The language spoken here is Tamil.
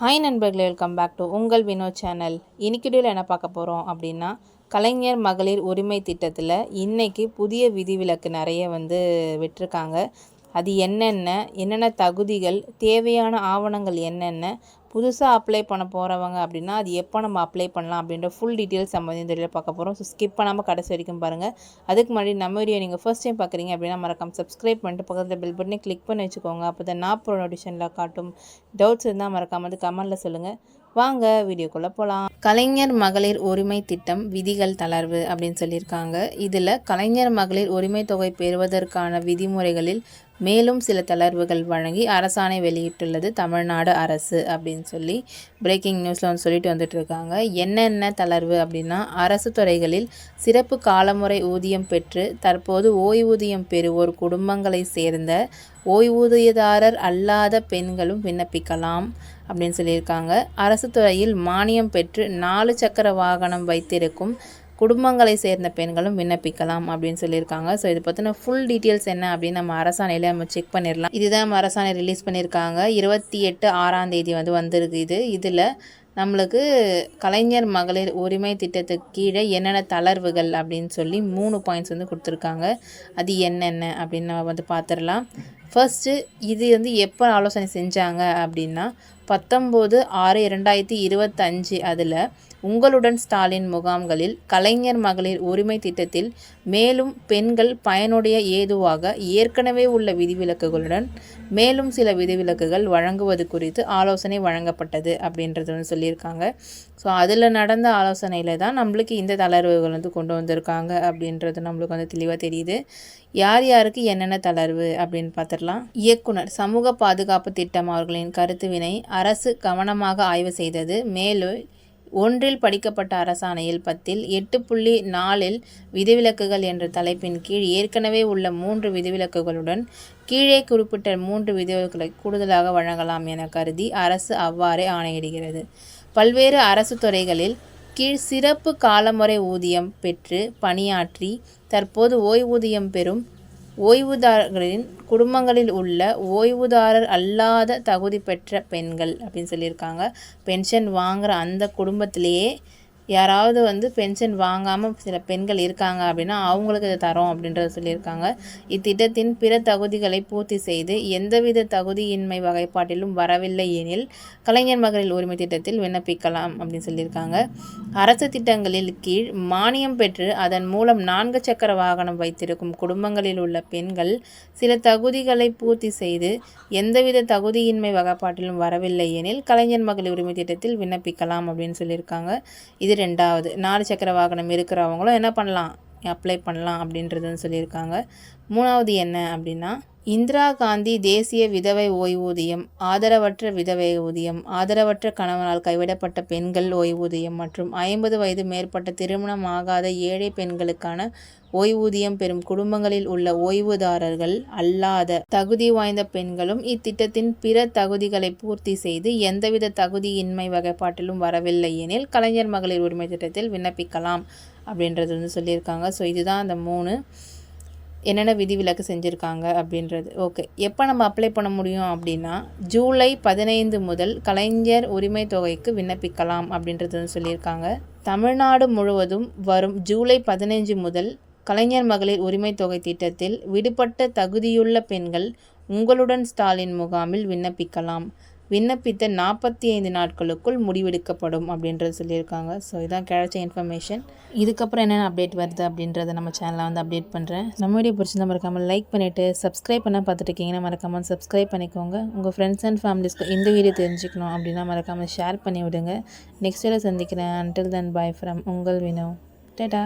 ஹாய் நண்பர்களே வெல்கம் பேக் டு உங்கள் வினோத் சேனல் இன்னைக்கு என்ன பார்க்க போகிறோம் அப்படின்னா கலைஞர் மகளிர் உரிமை திட்டத்தில் இன்றைக்கி புதிய விதிவிலக்கு நிறைய வந்து விட்டுருக்காங்க. அது என்னென்ன என்னென்ன தகுதிகள் தேவையான ஆவணங்கள் என்னென்ன புதுசாக அப்ளை பண்ண போகிறவங்க அப்படின்னா அது எப்போ நம்ம அப்ளை பண்ணலாம் அப்படின்ற ஃபுல் டீட்டெயில்ஸ் நம்ம வந்து இந்த வீடியோவில் பார்க்க போகிறோம் ஸோ ஸ்கிப் பண்ணாமல் கடைசி வரைக்கும் பாருங்கள் அதுக்கு முன்னாடி நம்ம வீடியோ நீங்கள் ஃபர்ஸ்ட் டைம் பார்க்குறீங்க அப்படின்னா மறக்காம சப்ஸ்கிரைப் பண்ணிட்டு பக்கத்தில் பெல் பட்டனே கிளிக் பண்ணி வச்சுக்கோங்க. அப்போ தான் நான் போகிற நோட்டிஷனில் காட்டும் டவுட்ஸ் இருந்தால் மறக்காமல் வந்து கமெண்ட்டில் சொல்லுங்கள் வாங்க வீடியோக்குள்ளே போகலாம் கலைஞர் மகளிர் உரிமை திட்டம் விதிகள் தளர்வு அப்படின்னு சொல்லியிருக்காங்க. இதில் கலைஞர் மகளிர் உரிமை தொகை பெறுவதற்கான விதிமுறைகளில் மேலும் சில தளர்வுகள் வழங்கி அரசாணை வெளியிட்டுள்ளது தமிழ்நாடு அரசு அப்படின்னு சொல்லி பிரேக்கிங் நியூஸில் வந்து சொல்லிட்டு வந்துட்டு இருக்காங்க என்னென்ன தளர்வு அப்படின்னா அரசு துறைகளில் சிறப்பு காலமுறை ஊதியம் பெற்று தற்போது ஓய்வூதியம் பெறுவோர் குடும்பங்களை சேர்ந்த ஓய்வூதியதாரர் அல்லாத பெண்களும் விண்ணப்பிக்கலாம். அப்படின்னு சொல்லியிருக்காங்க. அரசு துறையில் மானியம் பெற்று நாலு சக்கர வாகனம் வைத்திருக்கும் குடும்பங்களை சேர்ந்த பெண்களும் விண்ணப்பிக்கலாம் அப்படின்னு சொல்லியிருக்காங்க. ஸோ இது பற்றின ஃபுல் டீட்டெயில்ஸ் என்ன அப்படின்னு நம்ம அரசாணையில் நம்ம செக் பண்ணிடலாம். இதுதான் நம்ம அரசாணை ரிலீஸ் பண்ணியிருக்காங்க. இருபத்தி எட்டு ஆறாம் தேதி வந்து வந்திருக்கு இது. இதில் நம்மளுக்கு கலைஞர் மகளிர் உரிமை திட்டத்துக்கு கீழே என்னென்ன தளர்வுகள் அப்படின்னு சொல்லி மூணு பாயிண்ட்ஸ் வந்து கொடுத்துருக்காங்க. அது என்னென்ன அப்படின்னு நம்ம வந்து பார்த்துடலாம். ஃபர்ஸ்ட்டு இது வந்து எப்போ ஆலோசனை செஞ்சாங்க அப்படின்னா பத்தொம்போது ஆறு இரண்டாயிரத்தி இருபத்தஞ்சு அதில் உங்களுடன் ஸ்டாலின் முகாம்களில் கலைஞர் மகளிர் உரிமை திட்டத்தில் மேலும் பெண்கள் பயனுடைய ஏதுவாக ஏற்கனவே உள்ள விதிவிலக்குகளுடன் மேலும் சில விதிவிலக்குகள் வழங்குவது குறித்து ஆலோசனை வழங்கப்பட்டது அப்படின்றது வந்து சொல்லியிருக்காங்க. ஸோ அதில் நடந்த ஆலோசனையில் தான் நம்மளுக்கு இந்த தளர்வுகள் வந்து கொண்டு வந்திருக்காங்க அப்படின்றது நம்மளுக்கு வந்து தெளிவாக தெரியுது. யார் யாருக்கு என்னென்ன தளர்வு அப்படின்னு பார்த்துடலாம். இயக்குனர் சமூக பாதுகாப்பு திட்டம் அவர்களின் கருத்துவினை அரசு கவனமாக ஆய்வு செய்தது. மேலும் ஒன்றில் படிக்கப்பட்ட அரசாணையில் பத்தில் எட்டு புள்ளி நாலில் விதிவிலக்குகள் என்ற தலைப்பின் கீழ் ஏற்கனவே உள்ள மூன்று விதிவிலக்குகளுடன் கீழே குறிப்பிட்ட மூன்று விதிவிலக்குகளை கூடுதலாக வழங்கலாம் என கருதி அரசு அவ்வாறே ஆணையிடுகிறது. பல்வேறு அரசு துறைகளில் கீழ் சிறப்பு காலமுறை ஊதியம் பெற்று பணியாற்றி தற்போது ஓய்வூதியம் பெறும் ஓய்வுதாரர்களின் குடும்பங்களில் உள்ள ஓய்வுதாரர் அல்லாத தகுதி பெற்ற பெண்கள் அப்படின்னு சொல்லியிருக்காங்க. பென்ஷன் வாங்குகிற அந்த குடும்பத்திலேயே யாராவது வந்து பென்ஷன் வாங்காமல் சில பெண்கள் இருக்காங்க அப்படின்னா அவங்களுக்கு இதை தரோம் அப்படின்றத சொல்லியிருக்காங்க. இத்திட்டத்தின் பிற தகுதிகளை பூர்த்தி செய்து எந்தவித தகுதியின்மை வகைப்பாட்டிலும் வரவில்லை எனில் கலைஞர் மகளிர் உரிமை திட்டத்தில் விண்ணப்பிக்கலாம் அப்படின்னு சொல்லியிருக்காங்க. அரசு திட்டங்களில் கீழ் மானியம் பெற்று அதன் மூலம் நான்கு சக்கர வாகனம் வைத்திருக்கும் குடும்பங்களில் உள்ள பெண்கள் சில தகுதிகளை பூர்த்தி செய்து எந்தவித தகுதியின்மை வகைப்பாட்டிலும் வரவில்லை எனில் கலைஞர் மகளிர் உரிமை திட்டத்தில் விண்ணப்பிக்கலாம் அப்படின்னு சொல்லியிருக்காங்க. இது ரெண்டாவது. நாலு சக்கர வாகனம் இருக்கிறவங்களும் என்ன பண்ணலாம்? அப்ளை பண்ணலாம் அப்படின்றதுன்னு சொல்லியிருக்காங்க. மூணாவது என்ன அப்படின்னா இந்திரா காந்தி தேசிய விதவை ஓய்வூதியம் ஆதரவற்ற விதவை ஊதியம் ஆதரவற்ற கணவனால் கைவிடப்பட்ட பெண்கள் ஓய்வூதியம் மற்றும் ஐம்பது வயது மேற்பட்ட திருமணம் ஆகாத ஏழை பெண்களுக்கான ஓய்வூதியம் பெறும் குடும்பங்களில் உள்ள ஓய்வுதாரர்கள் அல்லாத தகுதி வாய்ந்த பெண்களும் இத்திட்டத்தின் பிற தகுதிகளை பூர்த்தி செய்து எந்தவித தகுதியின்மை வகைப்பாட்டிலும் வரவில்லை எனில் கலைஞர் மகளிர் உரிமை திட்டத்தில் விண்ணப்பிக்கலாம் அப்படின்றது வந்து சொல்லியிருக்காங்க. ஸோ இதுதான் அந்த மூணு. என்னென்ன விதிவிலக்கு செஞ்சுருக்காங்க அப்படின்றது. ஓகே எப்போ நம்ம அப்ளை பண்ண முடியும் அப்படின்னா ஜூலை பதினைந்து முதல் கலைஞர் உரிமை தொகைக்கு விண்ணப்பிக்கலாம் அப்படின்றது சொல்லியிருக்காங்க. தமிழ்நாடு முழுவதும் வரும் ஜூலை பதினைஞ்சு முதல் கலைஞர் மகளிர் உரிமை தொகை திட்டத்தில் விடுபட்ட தகுதியுள்ள பெண்கள் உங்களுடன் ஸ்டாலின் முகாமில் விண்ணப்பிக்கலாம். விண்ணப்பித்த நாற்பத்தி ஐந்து நாட்களுக்குள் முடிவெடுக்கப்படும் அப்படின்றது சொல்லியிருக்காங்க. ஸோ இதான் கிடைச்ச இன்ஃபர்மேஷன் இதுக்கப்புறம் என்னென்ன அப்டேட் வருது அப்படின்றத நம்ம சேனலில் வந்து அப்டேட் பண்ணுறேன் நம்ம வீடியோ பிடிச்சிருந்தா மறக்காமல் லைக் பண்ணிவிட்டு சப்ஸ்கிரைப் பண்ண பார்த்துட்டு இருக்கீங்கன்னா மறக்காமல் சப்ஸ்கிரைப் பண்ணிக்கோங்க. உங்கள் ஃப்ரெண்ட்ஸ் அண்ட் ஃபேமிலிஸ்க்கு இந்த வீடியோ தெரிஞ்சுக்கணும் அப்படின்னா மறக்காமல் ஷேர் பண்ணி விடுங்க நெக்ஸ்ட் வீடியோ சந்திக்கிறேன். அன்டில் தென் பாய் ஃப்ரம் உங்கள் வினோ. டேட்டா